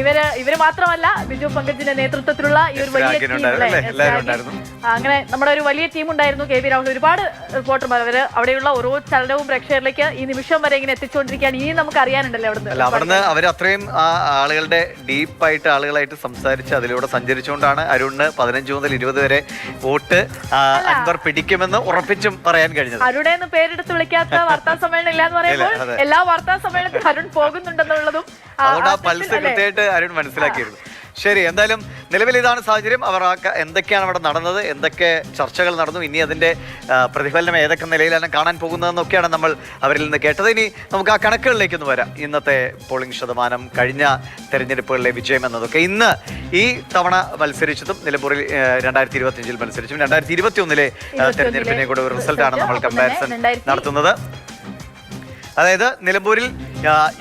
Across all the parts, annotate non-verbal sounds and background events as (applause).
ഇവർ ഇവർ മാത്രമല്ല ബിജു പങ്കജിന്റെ നേതൃത്വത്തിലുള്ള ഈ ഒരു വലിയ ടീം അല്ലേ? അങ്ങനെ നമ്മുടെ ഒരു വലിയ ടീം ഉണ്ടായിരുന്നു കെ പി രാഹുൽ. ഒരുപാട് റിപ്പോർട്ടർമാർ അവർ അവിടെയുള്ള ഓരോ ചലനവും പ്രേക്ഷകരിലേക്ക് ഈ നിമിഷം വരെ ഇങ്ങനെ എത്തിച്ചുകൊണ്ടിരിക്കുകയാണ്. ഇനി നമുക്ക് അറിയാനുണ്ടല്ലോ അല്ല അവിടുന്ന് അവിടുന്ന് അവർ അത്രയും ആ ആളുകളുടെ ഡീപ്പായിട്ട് ആളുകളായിട്ട് സംസാരിച്ച് അതിലൂടെ സഞ്ചരിച്ചുകൊണ്ടാണ് അരുണിന് പതിനഞ്ച് മുതൽ ഇരുപത് വരെ വോട്ട് ആ, അൻവർ പിടിക്കുമെന്ന് ഉറപ്പിച്ചും പറയാൻ കഴിഞ്ഞത്. അരുടെ എന്ന് പേരെടുത്ത് വിളിക്കാത്ത വാർത്താ (laughs) സമ്മേളനം ഇല്ല എന്ന് പറയുമ്പോൾ അതെ. എല്ലാ വാർത്താ സമ്മേളനത്തിലും അരുൺ പോകുന്നുണ്ടെന്നുള്ളതും ആ, അതുകൊണ്ട് ആ ആ പൾസ് അല്ലേ? കൃത്യമായിട്ട് അരുൺ മനസ്സിലാക്കിയിരുന്നു. ശരി എന്തായാലും നിലവിൽ ഇതാണ് സാഹചര്യം. അവർ എന്തൊക്കെയാണ് അവിടെ നടന്നത്? എന്തൊക്കെ ചർച്ചകൾ നടന്നു? ഇനി അതിന്റെ പ്രതിഫലനം ഏതൊക്കെ നിലയിലാണ് കാണാൻ പോകുന്നതെന്നൊക്കെയാണ് നമ്മൾ അവരിൽ നിന്ന് കേട്ടത്. ഇനി നമുക്ക് ആ കണക്കുകളിലേക്ക് ഒന്ന് വരാം. ഇന്നത്തെ പോളിംഗ് ശതമാനം കഴിഞ്ഞ തെരഞ്ഞെടുപ്പുകളിലെ വിജയം എന്നതൊക്കെ. ഇന്ന് ഈ തവണ മത്സരിച്ചതും നിലമ്പൂരിൽ രണ്ടായിരത്തി ഇരുപത്തി അഞ്ചിൽ മത്സരിച്ചും രണ്ടായിരത്തി ഇരുപത്തി ഒന്നിലെ തെരഞ്ഞെടുപ്പിനെ കൂടെ ഒരു റിസൾട്ടാണ് നമ്മൾ കമ്പാരിസൺ നടത്തുന്നത്. അതായത് നിലമ്പൂരിൽ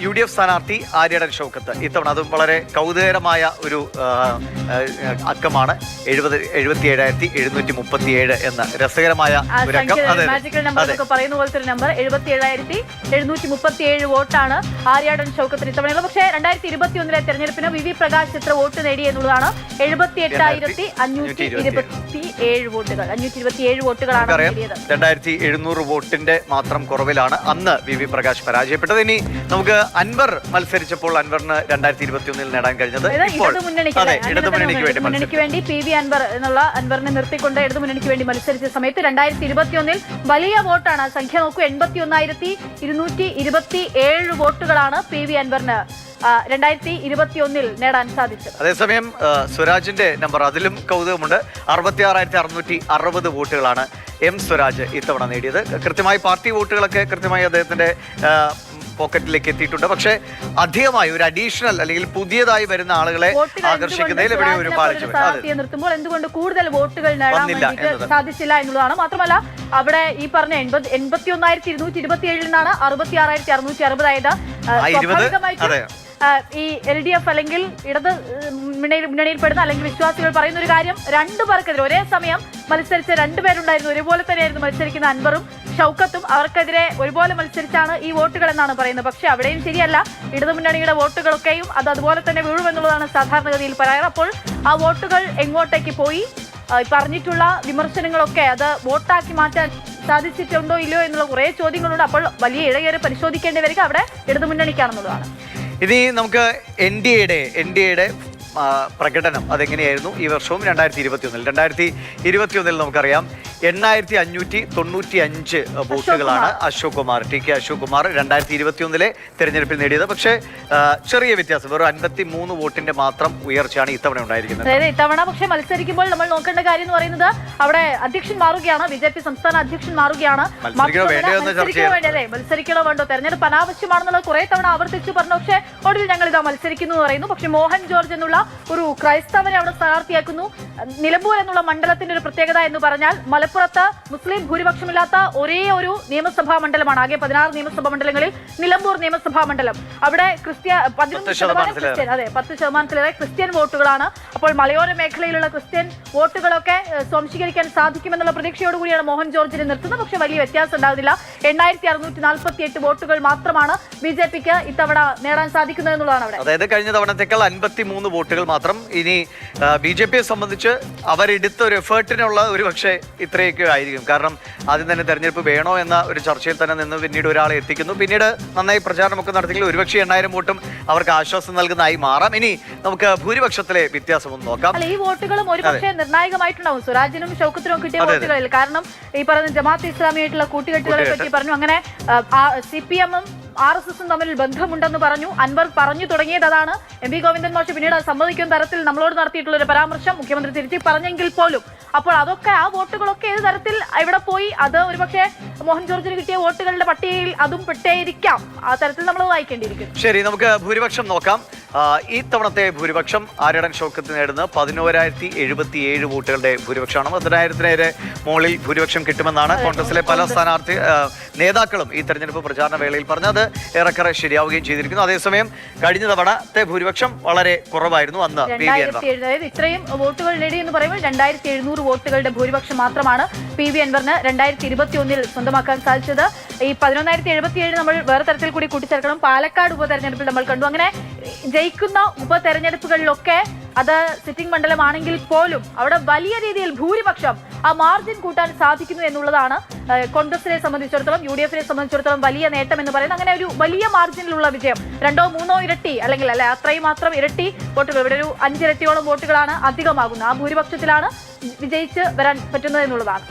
യു ഡി എഫ് സ്ഥാനാർത്ഥി ആര്യടൻ ഷൗക്കത്ത് ഇത്തവണ അതും വളരെ കൗതുകരമായ ഒരു അക്കമാണ്. എഴുപത് എഴുപത്തി ഏഴായിരത്തി എഴുന്നൂറ്റി മുപ്പത്തി ഏഴ് എന്ന രസകരമായ ഒരു അക്കം. അതെ പറയുന്ന പോലത്തെ ഒരു നമ്പർ എഴുപത്തി ഏഴായിരത്തി എഴുന്നൂറ്റി മുപ്പത്തി ഏഴ് വോട്ടാണ് ആര്യാടൻ ഷൗക്കത്തിന് ഇത്തവണയുള്ളത് പക്ഷേ രണ്ടായിരത്തി ഇരുപത്തി ഒന്നിലെ തെരഞ്ഞെടുപ്പിന് വി വി പ്രകാശ് എത്ര വോട്ട് നേടി എന്നുള്ളതാണ് എഴുപത്തി എട്ടായിരത്തി അഞ്ഞൂറ്റി ഇരുപത്തി ഏഴ് വോട്ടുകൾ. അഞ്ഞൂറ്റി ഇരുപത്തി ഏഴ് വോട്ടുകളാണ് രണ്ടായിരത്തി എഴുന്നൂറ് വോട്ടിന്റെ മാത്രം കുറവിലാണ് അന്ന് വി വി പ്രകാശ് പരാജയപ്പെട്ടത്. ഇനി നമുക്ക് അൻവർ മത്സരിച്ചപ്പോൾ അൻവറിന് രണ്ടായിരത്തി ഇരുപത്തി ഒന്നിൽ നേടാൻ കഴിഞ്ഞത് ഇപ്പോൾ. അതെ വേണ്ടി മുന്നണിക്ക് വേണ്ടി പി വി അൻവർ എന്നുള്ള അൻവറിനെ നിർത്തിക്കൊണ്ട് ഇടതു മുന്നണിക്ക് വേണ്ടി മത്സരിച്ച സമയത്ത് രണ്ടായിരത്തി ഇരുപത്തി ഒന്നിൽ വലിയ വോട്ടാണ്. സംഖ്യ നോക്കൂ എൺപത്തി ഒന്നായിരത്തി ഇരുന്നൂറ്റി ഇരുപത്തി ഏഴ് വോട്ടുകളാണ് പി വി അൻവറിന് രണ്ടായിരത്തി ഇരുപത്തി ഒന്നിൽ നേടാൻ സാധിച്ചത്. അതേസമയം സുരാജിന്റെ സ്വരാജിന്റെ നമ്പർ അതിലും കൗതുകമുണ്ട്. അറുപത്തി ആറായിരത്തി അറുന്നൂറ്റി അറുപത് വോട്ടുകളാണ് എം സ്വരാജ് ഇത്തവണ നേടിയത്. കൃത്യമായി പാർട്ടി വോട്ടുകളൊക്കെ കൃത്യമായി അദ്ദേഹത്തിന്റെ പോക്കറ്റിലേക്ക് എത്തിയിട്ടുണ്ട്. പക്ഷേ അധികമായി ഒരു അഡീഷണൽ അല്ലെങ്കിൽ പുതിയതായി വരുന്ന ആളുകളെ ആകർഷിക്കുന്നതിൽ ഇവിടെ ഒരു പാളിച്ചു നിർത്തുമ്പോൾ എന്തുകൊണ്ട് കൂടുതൽ വോട്ടുകൾ നേടാൻ വേണ്ടിയിട്ട് സാധിച്ചില്ല എന്നുള്ളതാണ്. മാത്രമല്ല അവിടെ ഈ പറഞ്ഞ എൺപത് എൺപത്തി ഒന്നായിരത്തി ഇരുന്നൂറ്റി ഇരുപത്തി ഏഴിൽ നിന്നാണ് അറുപത്തി ആറായിരത്തി അറുന്നൂറ്റി അറുപതായത് ഈ എൽ ഡി എഫ് അല്ലെങ്കിൽ ഇടത് മുന്നണിയിൽ മുന്നണിയിൽപ്പെടുന്ന അല്ലെങ്കിൽ വിശ്വാസികൾ പറയുന്ന ഒരു കാര്യം രണ്ടു പേർക്കെതിരെ ഒരേ സമയം മത്സരിച്ച രണ്ടുപേരുണ്ടായിരുന്നു ഒരുപോലെ തന്നെയായിരുന്നു മത്സരിക്കുന്ന അൻവറും ഷൗക്കത്തും അവർക്കെതിരെ ഒരുപോലെ മത്സരിച്ചാണ് ഈ വോട്ടുകൾ എന്നാണ് പറയുന്നത്. പക്ഷേ അവിടെയും ശരിയല്ല. ഇടതുമുന്നണിയുടെ വോട്ടുകളൊക്കെയും അത് അതുപോലെ തന്നെ വീഴുമെന്നുള്ളതാണ് സാധാരണഗതിയിൽ പറയാറ്. അപ്പോൾ ആ വോട്ടുകൾ എങ്ങോട്ടേക്ക് പോയി? പറഞ്ഞിട്ടുള്ള വിമർശനങ്ങളൊക്കെ അത് വോട്ടാക്കി മാറ്റാൻ സാധിച്ചിട്ടുണ്ടോ ഇല്ലയോ എന്നുള്ള കുറേ ചോദ്യങ്ങളുണ്ട്. അപ്പോൾ വലിയ ഇഴകേറി പരിശോധിക്കേണ്ടി വരിക അവിടെ ഇടതുമുന്നണിക്കാണെന്നുള്ളതാണ്. ഇനി നമുക്ക് എൻ ഡി എയുടെ എൻ ഡി എയുടെ പ്രകടനം അതെങ്ങനെയായിരുന്നു ഈ വർഷവും രണ്ടായിരത്തി ഇരുപത്തി ഒന്നിൽ രണ്ടായിരത്തി ഇരുപത്തി ഒന്നിൽ നമുക്കറിയാം. എണ്ണായിരത്തി അഞ്ഞൂറ്റി തൊണ്ണൂറ്റി അഞ്ച് വോട്ടുകളാണ് അശോക് കുമാർ ടി കെ അശോക് കുമാർ രണ്ടായിരത്തി ഇരുപത്തി ഒന്നിലെ തെരഞ്ഞെടുപ്പിൽ നേടിയത്. പക്ഷേ ചെറിയ വ്യത്യാസം. വെറും അൻപത്തി മൂന്ന് വോട്ടിന്റെ മാത്രം ഉയർച്ചയാണ് ഇത്തവണ ഉണ്ടായിരിക്കുന്നത്. അതായത് ഇത്തവണ പക്ഷേ മത്സരിക്കുമ്പോൾ നമ്മൾ നോക്കേണ്ട കാര്യം എന്ന് പറയുന്നത് അവിടെ അധ്യക്ഷൻ മാറുകയാണ് ബി ജെ പി സംസ്ഥാന അധ്യക്ഷൻ മാറുകയാണ്. മത്സരിക്കണോ വേണ്ടോ തെരഞ്ഞെടുപ്പ് അനാവശ്യമാണെന്നുള്ളത് കുറെ തവണ ആവർത്തിച്ചു പറഞ്ഞു. പക്ഷേ ഒടുവിൽ ഞങ്ങൾ ഇതാ മത്സരിക്കുന്നു എന്ന് പറയുന്നു. പക്ഷെ മോഹൻ ജോർജ് എന്നുള്ള ഒരു ക്രൈസ്തവനെ അവിടെ സ്ഥാനാർത്ഥിയാക്കുന്നു. നിലമ്പൂർ എന്നുള്ള മണ്ഡലത്തിന്റെ ഒരു പ്രത്യേകത എന്ന് പറഞ്ഞാൽ മലപ്പുറത്ത് മുസ്ലിം ഭൂരിപക്ഷമില്ലാത്ത ഒരേ ഒരു നിയമസഭാ മണ്ഡലമാണ്. ആകെ പതിനാറ് നിയമസഭാ മണ്ഡലങ്ങളിൽ നിലമ്പൂർ നിയമസഭാ മണ്ഡലം. അവിടെ ക്രിസ്ത്യ പതിനൊന്ന് ശതമാനം ക്രിസ്ത്യൻ അതെ പത്ത് ശതമാനത്തിലേറെ ക്രിസ്ത്യൻ വോട്ടുകളാണ്. അപ്പോൾ മലയോര മേഖലയിലുള്ള ക്രിസ്ത്യൻ വോട്ടുകളൊക്കെ സ്വാംശീകരിക്കാൻ സാധിക്കുമെന്നുള്ള പ്രതീക്ഷയോടുകൂടിയാണ് മോഹൻ ജോർജിനെ നിർത്തുന്നത്. പക്ഷേ വലിയ വ്യത്യാസം ഉണ്ടാകുന്നില്ല. എണ്ണായിരത്തി അറുന്നൂറ്റി നാൽപ്പത്തി എട്ട് വോട്ടുകൾ മാത്രമാണ് ബി ജെ പിക്ക് ഇത്തവണ നേടാൻ സാധിക്കുന്നത് എന്നുള്ളതാണ് അവിടെ. അതായത് കഴിഞ്ഞ തവണത്തേക്കാൾ അൻപത്തി മൂന്ന് വോട്ടുകൾ മാത്രം ഇനി ബി ജെ പിയെ സംബന്ധിച്ച് അവരെടുത്ത ഒരു എഫേർട്ടിനുള്ള ഒരു പക്ഷേ ഇത്രയൊക്കെ ആയിരിക്കും. കാരണം ആദ്യം തന്നെ തെരഞ്ഞെടുപ്പ് വേണോ എന്ന ഒരു ചർച്ചയിൽ തന്നെ നിന്ന് പിന്നീട് ഒരാളെ എത്തിക്കുന്നു. പിന്നീട് നന്നായി പ്രചാരണമൊക്കെ നടത്തിയെങ്കിൽ ഒരുപക്ഷെ എണ്ണായിരം വോട്ടും അവർക്ക് ആശ്വാസം നൽകുന്നതായി മാറാം. ഇനി നമുക്ക് ഭൂരിപക്ഷത്തിലെ വ്യത്യാസം ഒന്ന് നോക്കാം ഈ വോട്ടുകളും ഒരു പക്ഷേ നിർണായകമായിട്ടുണ്ടാവും. സ്വരാജിനും ഷൗക്കത്തിനും കിട്ടിയ. വോട്ടുകളിൽ. കാരണം ഈ പറയുന്ന ജമാഅത്ത് ഇസ്ലാമിയായിട്ടുള്ള കൂട്ടുകെട്ടുകളെ പറ്റി പറഞ്ഞു. അങ്ങനെ സി പി എമ്മും ആർ എസ് എസും തമ്മിൽ ബന്ധമുണ്ടെന്ന് പറഞ്ഞു. അൻവർ പറഞ്ഞു തുടങ്ങിയത് അതാണ്. എം വി ഗോവിന്ദൻ മാഷ് പിന്നീട് സമ്മതിക്കുന്ന തരത്തിൽ നമ്മളോട് നടത്തിയിട്ടുള്ള ഒരു പരാമർശം മുഖ്യമന്ത്രി തിരുത്തി പറഞ്ഞെങ്കിൽ പോലും. അപ്പോൾ അതൊക്കെ ആ വോട്ടുകളൊക്കെ ഏത് തരത്തിൽ ഇവിടെ പോയി? അത് ഒരുപക്ഷെ മോഹൻ ജോർജിന് കിട്ടിയ വോട്ടുകളുടെ പട്ടികയിൽ അതും പെട്ടേയിരിക്കാം. ആ തരത്തിൽ നമ്മൾ വായിക്കേണ്ടിയിരിക്കും ശരി നമുക്ക് ഭൂരിപക്ഷം നോക്കാം. ഈ തവണത്തെ ഭൂരിപക്ഷം ആര്യടൻ ഷോക്കത്ത് നേടുന്ന പതിനോരായിരത്തി എഴുപത്തി ഏഴ് വോട്ടുകളുടെ ഭൂരിപക്ഷമാണ്. പതിനായിരത്തിനേരെ മുകളിൽ ഭൂരിപക്ഷം കിട്ടുമെന്നാണ് കോൺഗ്രസിലെ പല സ്ഥാനാർത്ഥി നേതാക്കളും ഈ തെരഞ്ഞെടുപ്പ് പ്രചാരണ വേളയിൽ പറഞ്ഞത് ഏറെക്കുറെ ശരിയാവുകയും ചെയ്തിരിക്കുന്നു. അതേസമയം കഴിഞ്ഞ തവണത്തെ ഭൂരിപക്ഷം വളരെ കുറവായിരുന്നു അന്ന് ഇത്രയും വോട്ടുകൾ നേടി എന്ന് പറയുമ്പോൾ രണ്ടായിരത്തി എഴുന്നൂറ് വോട്ടുകളുടെ ഭൂരിപക്ഷം മാത്രമാണ് പി വി അൻവറിന് രണ്ടായിരത്തി ഇരുപത്തി ഒന്നിൽ സ്വന്തമാക്കാൻ സാധിച്ചത്. ഈ പതിനൊന്നായിരത്തി എഴുപത്തി ഏഴ് നമ്മൾ വേറെ തരത്തിൽ കൂടി കൂട്ടിച്ചേർക്കണം. പാലക്കാട് ഉപതെരഞ്ഞെടുപ്പിൽ നമ്മൾ കണ്ടു. അങ്ങനെ ജയിക്കുന്ന ഉപതെരഞ്ഞെടുപ്പുകളിലൊക്കെ അത് സിറ്റിംഗ് മണ്ഡലമാണെങ്കിൽ പോലും അവിടെ വലിയ രീതിയിൽ ഭൂരിപക്ഷം ആ മാർജിൻ കൂട്ടാൻ സാധിക്കുന്നു എന്നുള്ളതാണ് കോൺഗ്രസിനെ സംബന്ധിച്ചിടത്തോളം യു ഡി എഫിനെ സംബന്ധിച്ചിടത്തോളം വലിയ നേട്ടം എന്ന് പറയുന്നത്. അങ്ങനെ ഒരു വലിയ മാർജിനിലുള്ള വിജയം രണ്ടോ മൂന്നോ ഇരട്ടി അല്ലെങ്കിൽ അല്ലെ അത്രയും മാത്രം ഇരട്ടി വോട്ടുകൾ ഇവിടെ ഒരു അഞ്ചിരട്ടിയോളം വോട്ടുകളാണ് അധികമാകുന്നത്. ആ ഭൂരിപക്ഷത്തിലാണ് വിജയിച്ച് വരാൻ പറ്റുന്നത് എന്നുള്ളതാണ്.